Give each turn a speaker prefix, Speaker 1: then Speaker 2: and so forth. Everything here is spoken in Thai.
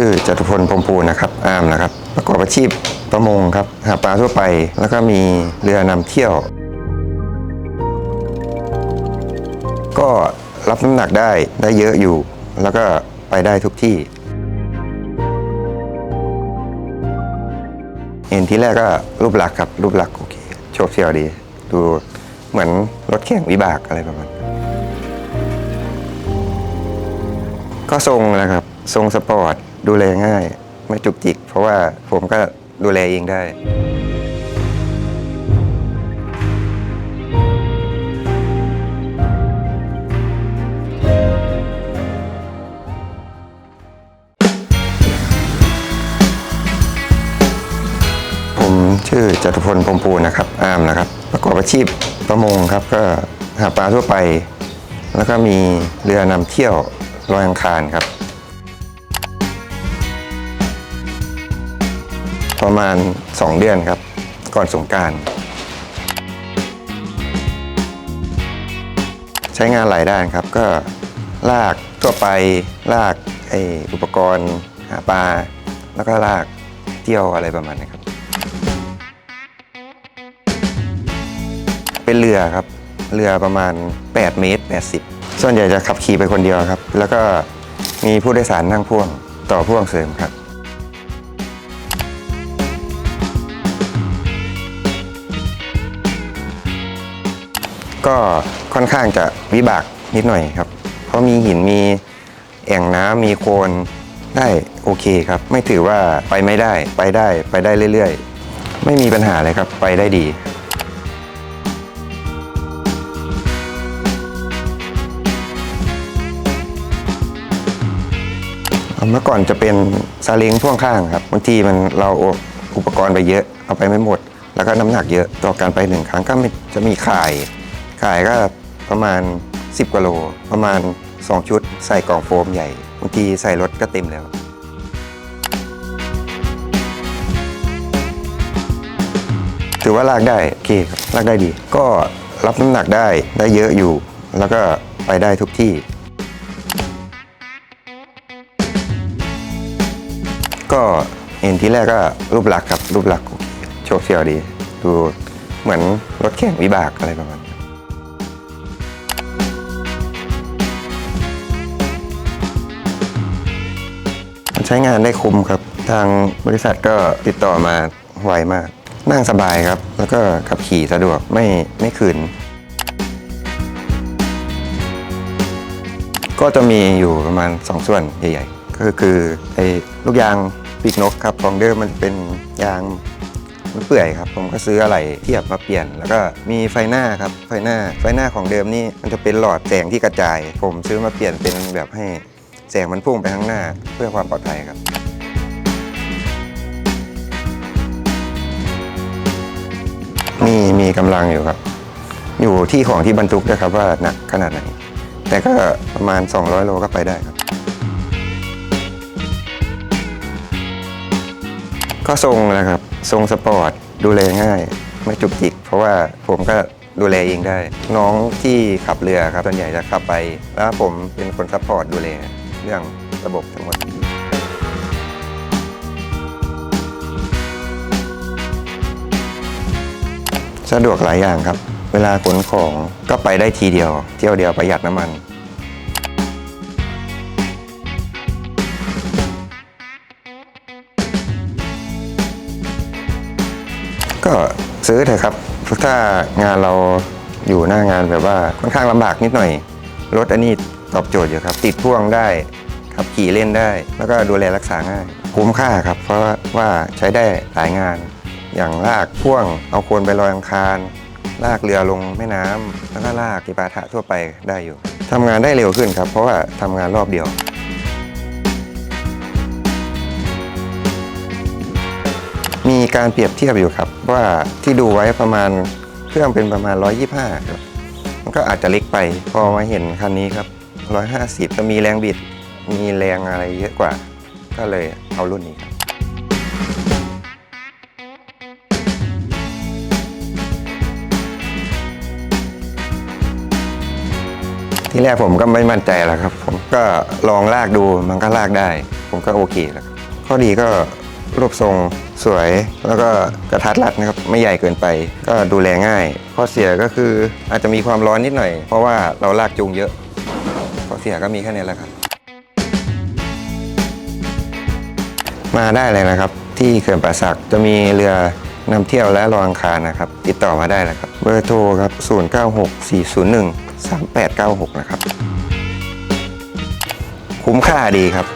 Speaker 1: ชื่อจตุพลพรมภูนะครับอามนะครับ ประกอบอาชีพประมงครับหาปลาทั่วไป แล้วก็มีเรือนำเที่ยว ก็รับน้ำหนักได้ได้เยอะอยู่ แล้วก็ไปได้ทุกที่ เห็นที่แรกก็รูปลักษ์ครับ รูปลักษ์โอเคโชคเชียวดี ดูเหมือนรถแข่งวิบากอะไรประมาณก็ทรงนะครับ ทรงสปอร์ต ดูแลง่าย ไม่จุกจิก เพราะว่าผมก็ดูแลเองได้ ผมชื่อจตุพลพรหมภูนะครับ อามนะครับ ประกอบอาชีพประมงครับ ก็หาปลาทั่วไป แล้วก็มีเรือนำเที่ยวลอยอังคารครับ ประมาณ 2 เดือนครับ ก่อนสงการใช้งานหลายด้านครับก็ลากทั่วไปลากไออุปกรณ์หาปลา แล้วก็ลากเที่ยวอะไรประมาณนี้ครับ เป็นเรือครับ เรือประมาณ 8 เมตร 80 ส่วนใหญ่จะขับขี่ไปคนเดียวครับ แล้วก็มีผู้โดยสารนั่งพ่วงต่อพ่วงเสริมครับ ก็ค่อนข้างจะวิบากนิดหน่อยครับ เพราะมีหินมีแอ่งน้ำมีโคลนได้โอเคครับ ไม่ถือว่าไปไม่ได้ไปได้ไปได้เรื่อยๆ ไม่มีปัญหาเลยครับไปได้ดีเมื่อก่อนจะเป็นซาเล้งพ่วงข้างครับบางทีมันเราอุปกรณ์ไปเยอะเอาไปไม่หมด แล้วก็น้ำหนักเยอะต่อการไปหนึ่งครั้งก็จะมีข่าย ขายก็ประมาณ 10กิโล ประมาณ 2 ชุด ใส่กล่องโฟมใหญ่บางทีใส่รถก็เต็มแล้ว ถือว่าลากได้โอเคครับลากได้ดี ก็รับน้ำหนักได้ได้เยอะอยู่ แล้วก็ไปได้ทุกที่ ก็เห็นที่แรกก็รูปลักษณ์ครับรูปลักษณ์โอเคโชคเชียวดี ดูเหมือนรถแข่งวิบากอะไรประมาณ ใช้งานได้คุ้มครับ ทางบริษัทก็ติดต่อมาไวมาก นั่งสบายครับ แล้วก็ขับขี่สะดวกไม่ไม่คืนก็จะมีอยู่ประมาณ 2 ส่วนใหญ่ๆ ก็คือไอ้ลูกยางปีกนกครับของเดิมมันเป็นยางมันเปื่อยครับ ผมก็ซื้ออะไรเทียบมาเปลี่ยน แล้วก็มีไฟหน้าครับไฟหน้าไฟหน้าของเดิมนี่มันจะเป็นหลอดแสงที่กระจาย ผมซื้อมาเปลี่ยนเป็นแบบให้ แสงมันพุ่งไปข้างหน้าเพื่อความปลอดภัยครับมีมีกำลังอยู่ครับ อยู่ที่ของที่บรรทุกด้วยครับว่าหนักขนาดไหน แต่ก็ประมาณ 200 โลก็ไปได้ครับ ก็ทรงนะครับ ทรงสปอร์ตดูแลง่าย ไม่จุกจิก เพราะว่าผมก็ดูแลเองได้ น้องที่ขับเรือครับส่วนใหญ่จะขับไป แล้วผมเป็นคนซัพพอร์ตดูแล รื่องระบบทั้งหมดสะดวกหลายอย่างครับ เวลาขนของก็ไปได้ทีเดียว เที่ยวเดียวประหยัดน้ำมันก็ซื้อเถอะครับ ถ้างานเราอยู่หน้างานแบบว่าค่อนข้างลำบากนิดหน่อย รถอันนี้ตอบโจทย์อยู่ครับ ติดพ่วงได้ ขับขี่เล่นได้ แล้วก็ดูแลรักษาง่าย คุ้มค่าครับ เพราะว่าใช้ได้หลายงาน อย่างลากพ่วงเอาโคนไปลอยอังคาร ลากเรือลงแม่น้ำแล้วก็ลากกีปาถะทั่วไปได้อยู่ทำงานได้เร็วขึ้นครับ เพราะว่าทำงานรอบเดียวมีการเปรียบเทียบอยู่ครับว่าที่ดูไว้ประมาณเครื่องเป็นประมาณ 125ครับมันก็อาจจะเล็กไปพอมาเห็นคันนี้ครับ 150 จะมีแรงบิด มีแรงอะไรเยอะกว่า ก็เลยเอารุ่นนี้ครับที่แรกผมก็ไม่มั่นใจแล้วครับ ผมก็ลองลากดูมันก็ลากได้ ผมก็โอเคแล้วข้อดีก็รูปทรงสวยแล้วก็กระทัดรัดนะครับ ไม่ใหญ่เกินไป ก็ดูแลง่าย ข้อเสียก็คืออาจจะมีความร้อนนิดหน่อย เพราะว่าเราลากจูงเยอะ ข้อเสียก็มีแค่นี้แหละครับ มาได้เลยนะครับ ที่เขื่อนป่าสักจะมีเรือนำเที่ยวและรออังคารนะครับ ติดต่อมาได้เลยครับ เบอร์โทรครับ 0964013896 นะครับ คุ้มค่าดีครับ